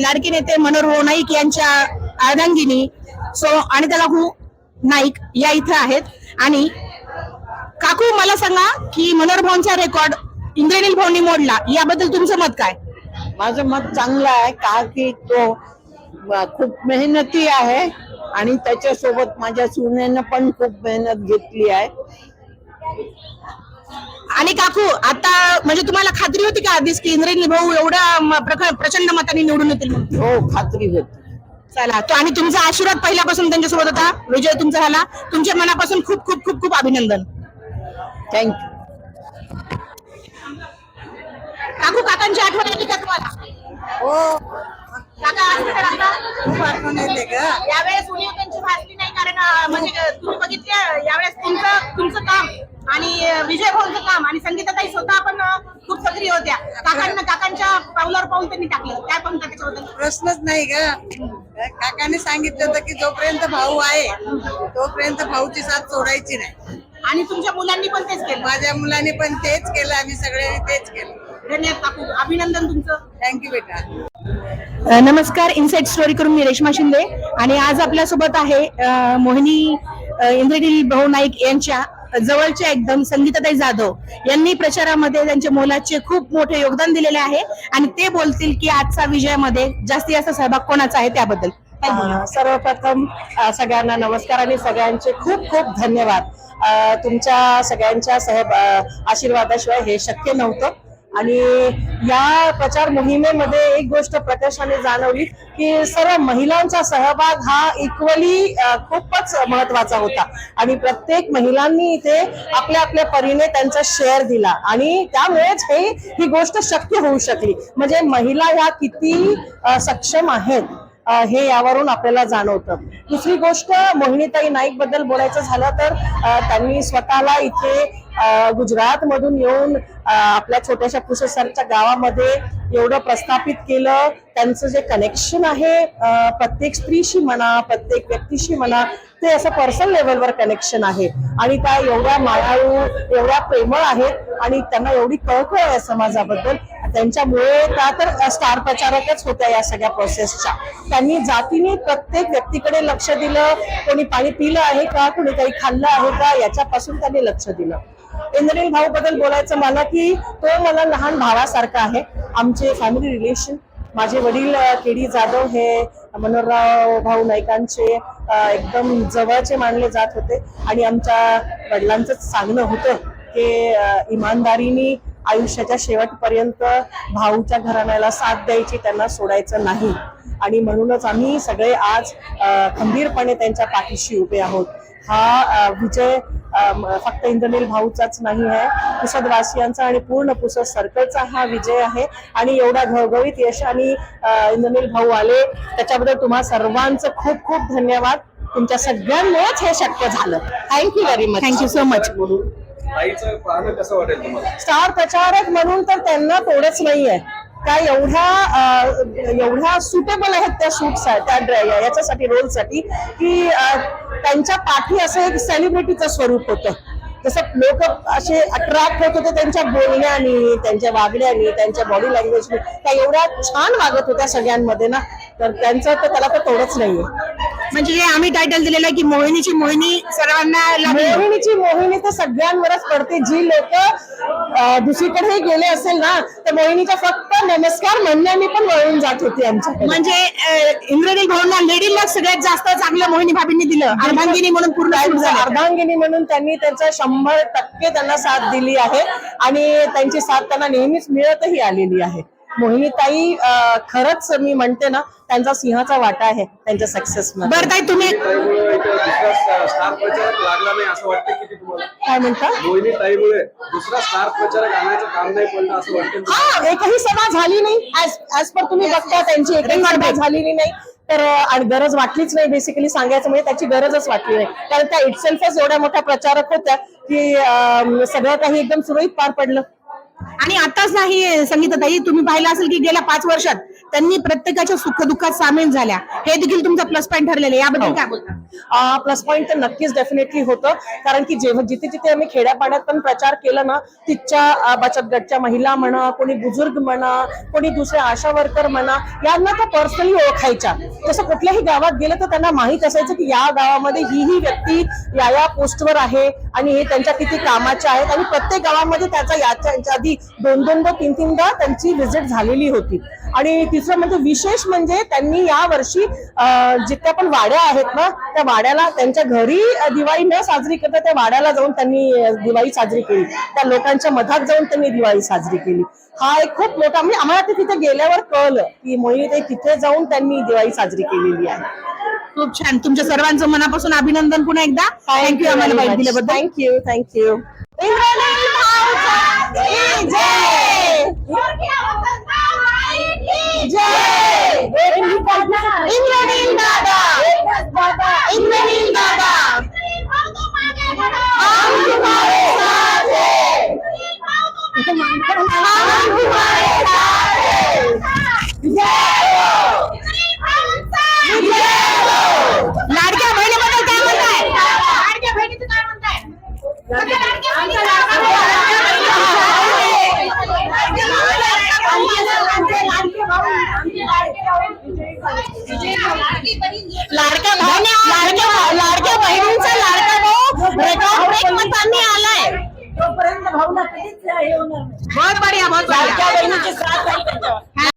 लाडके नेते मनोहर नाईक यांच्या अर्धांगिनी सो आणि त्याला हू नाईक या इथं आहेत. आणि काकू मला सांगा की मनोहर भाऊंचा रेकॉर्ड इंद्रनील भाऊंनी मोडला याबद्दल तुमचं मत काय? माझं मत चांगलं आहे का की तो खूप मेहनती आहे आणि त्याच्यासोबत माझ्या सुनेनं पण खूप मेहनत घेतली आहे. आणि काकू आता म्हणजे तुम्हाला खात्री होती का आधीच की इंद्रनील भाऊ प्रख- प्रचंड मतांनी निवडून येतील? हो खात्री होती. चला तो आणि तुमचा आशीर्वाद पहिल्यापासून त्यांच्यासोबत होता. विजय तुमचा झाला. तुमच्या मनापासून खूप खूप खूप खूप अभिनंदन. थँक्यू काकू काकांची आठवण येते का तुम्हाला हो काका असते तर आता? खूप आठवण येते का यावेळेस उणीव त्यांची भासली नाही कारण अं, म्हणजे तुम्ही बघितले यावेळेस तुमचं तुमचं काम आणि अं, विजय भाऊंचं काम आणि संगीताताई स्वतः पण अं, खूप सक्रिय होत्या. काकांना काकांच्या पावलावर पाऊल त्यांनी टाकलं. काय पण त्याच्याबद्दल प्रश्नच नाही का काकाने सांगितलं होतं की जोपर्यंत भाऊ आहे तोपर्यंत भाऊची साथ सोडायची नाही. आणि तुमच्या मुलांनी पण तेच केलं. माझ्या मुलाने पण तेच केलं आम्ही सगळ्यांनी तेच केलं. धन्यवाद काकू. अभिनंदन तुमचं. थँक्यू बेटा. नमस्कार. इनसाइट स्टोरी करून मी रेश्मा शिंदे. आणि आज आपल्यासोबत आहे मोहिनी अ, इंद्रनील भाऊ नाईक यांच्या जवळचे एकदम संगीताताई जाधव यांनी प्रचारामध्ये त्यांच्या मोलाचे खूप मोठे योगदान दिलेले आहे. आणि ते बोलतील की आजचा विजयामध्ये जास्तीत जास्त सहभाग कोणाचा आहे त्याबद्दल. सर्वप्रथम सगळ्यांना नमस्कार आणि सगळ्यांचे खूप खूप धन्यवाद. तुमच्या सगळ्यांच्या सहब आशीर्वादाशिवाय हे शक्य नव्हतं. आणि या प्रचार मोहिमेमध्ये एक गोष्ट प्रकर्षाने जाणवली की सर्व महिलांचा सहभाग हा इक्वली खूपच महत्त्वाचा होता. आणि प्रत्येक महिलांनी इथे आपल्या आपल्या परीने त्यांचा शेअर दिला. आणि त्यामुळेच हे ही गोष्ट शक्य होऊ शकली. म्हणजे महिला ह्या किती सक्षम आहेत? हे यावरून आपल्याला जाणवतं. दुसरी गोष्ट मोहिनीताई नाईकबद्दल बोलायचं झालं तर त्यांनी स्वतःला इथे गुजरात मधून येऊन आपल्या छोट्याशा पुसेसरच्या गावामध्ये एवढं प्रस्थापित केलं. त्यांचं जे कनेक्शन आहे प्रत्येक स्त्रीशी म्हणा प्रत्येक व्यक्तीशी म्हणा ते असं पर्सनल लेवलवर कनेक्शन आहे. आणि त्या एवढ्या मायाळू एवढ्या प्रेमळ आहेत आणि त्यांना एवढी कळकळ आहे समाजाबद्दल त्यांच्यामुळे त्या तर स्टार प्रचारकच होत्या या सगळ्या प्रोसेसच्या त्यांनी जातीने प्रत्येक व्यक्तीकडे लक्ष दिलं. कोणी पाणी पिलं आहे का? कोणी काही खाल्लं आहे का? याच्यापासून त्यांनी लक्ष दिलं. इंद्रनील भाऊ बद्दल बोलायचं मला की तो मला लहान भावासारखा आहे. आमचे फॅमिली रिलेशन माझे वडील केडी जाधव हे मनोहरराव भाऊ नाईकांचे एकदम जवळचे मानले जात होते. आणि आमच्या वडिलांचं सांगणं होतं की इमानदारीनी आयुष्याच्या शेवटपर्यंत भाऊच्या घराण्याला साथ द्यायची त्यांना सोडायचं नाही. आणि म्हणूनच आम्ही सगळे आज खंबीरपणे त्यांच्या पाठीशी उभे आहोत. हा विजय फक्त इंद्रनील भाऊचाच नाही आहे. पुसदवासियांचा आणि पूर्ण पुसद सर्कलचा हा विजय आहे. आणि एवढा घवघवीत यश आणि इंद्रनील भाऊ आले त्याच्याबद्दल तुम्हा सर्वांचं खूप खूप धन्यवाद. तुमच्या सगळ्यांमुळेच हे शक्य झालं. Thank you very much thank you so much ताईचं पाहणं कसं वाटेल तुम्हाला? स्टार प्रचारक म्हणून तर त्यांना तोडच नाहीये. का एवढ्या एवढ्या सुटेबल आहेत त्या शूट त्या याच्यासाठी रोलसाठी की त्यांच्या पाठी असं एक सेलिब्रिटीचं स्वरूप होतं. जसं लोक असे अट्रॅक्ट होत होते त्यांच्या बोलण्यानी त्यांच्या वागण्यानी त्यांच्या बॉडी लँग्वेजने त्या एवढ्या छान वागत होत्या सगळ्यांमध्ये ना. तर त्यांचं तर त्याला तर तोडच नाहीये. म्हणजे हे आम्ही टायटल दिलेलं आहे की मोहिनीची मोहिनी सर्वांना लागली. मोहिनीची मोहिनी तर सगळ्यांवरच पडते. जी लोक दुसरीकडे गेले असेल ना तर मोहिनीच्या फक्त नमस्कार म्हणण्याने पण वळून जात होती आमच्याकडे. म्हणजे इंद्रनील भाऊंना लेडीला सगळ्यात जास्त चांगलं मोहिनी भाभींनी दिलं. अर्धांगिनी म्हणून पूर्ण. अर्धांगिनी म्हणून त्यांनी त्यांचा शंभर टक्के त्यांना साथ दिली आहे. आणि त्यांची साथ त्यांना नेहमीच मिळतही आलेली आहे. मोहिनीताई खरंच मी म्हणते ना त्यांचा सिंहाचा वाटा आहे त्यांच्या सक्सेस मध्ये. बरं ताई तुम्ही ताईमुळे एक दुसरा स्टार स्टार प्रचारक लागला नाही असं वाटतं किती तुम्हाला काय म्हणता? मोहिनी ताईमुळे दुसरा स्टार प्रचारक आणायचं काम नाही पडलं असं वाटतं तुम्हाला? हा एकही सभा झाली नाही. ऍज पर तुम्ही बघता त्यांची एकही सभा झालेली नाही. तर गरज वाटलीच नाही बेसिकली सांगायचं म्हणजे त्याची गरजच वाटली नाही. कारण त्या इटसेल्फच एवढ्या मोठ्या प्रचारक होत्या की सगळं काही एकदम सुरळीत पार पडलं. आणि आताच नाही संगीताताई तुम्ही पाहिलं असेल की गेल्या पाच वर्षात त्यांनी प्रत्येकाच्या सुखदुःखात सामील झाल्या. हे देखील तुमचा प्लस पॉईंट ठरलेलं याबद्दल काय बोलता? प्लस पॉईंट तर नक्कीच डेफिनेटली होतं. कारण की जेव्हा जिथे जिथे आम्ही खेड्यापाड्यात पण प्रचार केला ना तिथच्या बचत गटच्या महिला म्हणा कोणी बुजुर्ग म्हणा कोणी दुसरे आशा वर्कर म्हणा यांना त्या पर्सनली ओळखायच्या. जसं कुठल्याही गावात गेलं तर त्यांना माहीत असायचं की या गावामध्ये ही ही व्यक्ती या या पोस्टवर आहे. आणि हे त्यांच्या किती कामाच्या आहेत आणि प्रत्येक गावामध्ये त्याचा याच्या आधी दोन दोनदा तीन तीनदा त्यांची व्हिजिट झालेली होती. आणि तिसरं म्हणजे विशेष म्हणजे त्यांनी या वर्षी जितक्या पण वाड्या आहेत ना त्या वाड्याला त्यांच्या घरी दिवाळी न साजरी करता त्या वाड्याला जाऊन त्यांनी दिवाळी साजरी केली. त्या लोकांच्या मधात जाऊन त्यांनी दिवाळी साजरी केली. हा एक खूप मोठा म्हणजे आम्हाला ते तिथे गेल्यावर कळलं की मोहिनी ते तिथे जाऊन त्यांनी दिवाळी साजरी केलेली आहे. खूप छान. तुमच्या सर्वांचं मनापासून अभिनंदन पुन्हा एकदा. थँक्यू आम्हाला माहिती दिल्याबद्दल. थँक्यू थँक्यू लाडक्या बहिणी लाडक्या लाडक्या बहिणींचा लाडका भाऊ रेकॉर्ड ब्रेक मतांनी आलाय बहुत बढिया बहुत बढिया।